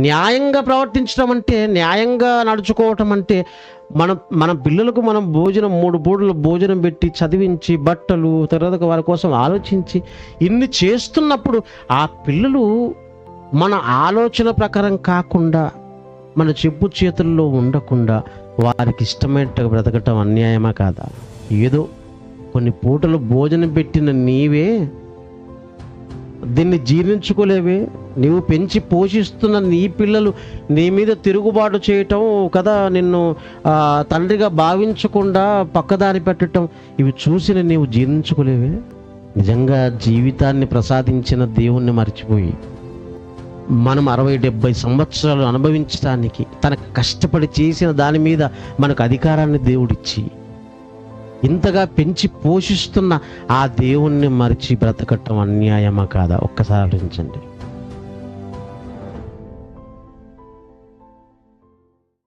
న్యాయంగా ప్రవర్తించడం అంటే న్యాయంగా నడుచుకోవటం అంటే మన మన పిల్లలకు మనం భోజనం మూడు పూటలు భోజనం పెట్టి చదివించి బట్టలు తర్వాత వారి కోసం ఆలోచించి ఇన్ని చేస్తున్నప్పుడు ఆ పిల్లలు మన ఆలోచన ప్రకారం కాకుండా మన చెప్పు చేతుల్లో ఉండకుండా వారికి ఇష్టమైనట్టు బ్రతకటం అన్యాయమా కాదా? ఏదో కొన్ని పూటలు భోజనం పెట్టిన నీవే దీన్ని జీర్ణించుకోలేవే నీవు పెంచి పోషిస్తున్న నీ పిల్లలు నీ మీద తిరుగుబాటు చేయటం కదా నిన్ను తండ్రిగా భావించకుండా పక్కదారి పెట్టడం ఇవి చూసిన నీవు జీర్ణించుకోలేవే? నిజంగా జీవితాన్ని ప్రసాదించిన దేవుణ్ణి మర్చిపోయి మనం అరవై డెబ్బై సంవత్సరాలు అనుభవించడానికి తన కష్టపడి చేసిన దాని మీద మనకు అధికారాన్ని దేవుడిచ్చి ఇంతగా పెంచి పోషిస్తున్న ఆ దేవుణ్ణి మరిచి బ్రతకటం అన్యాయమా కాదా? ఒక్కసారి ఆలోచించండి.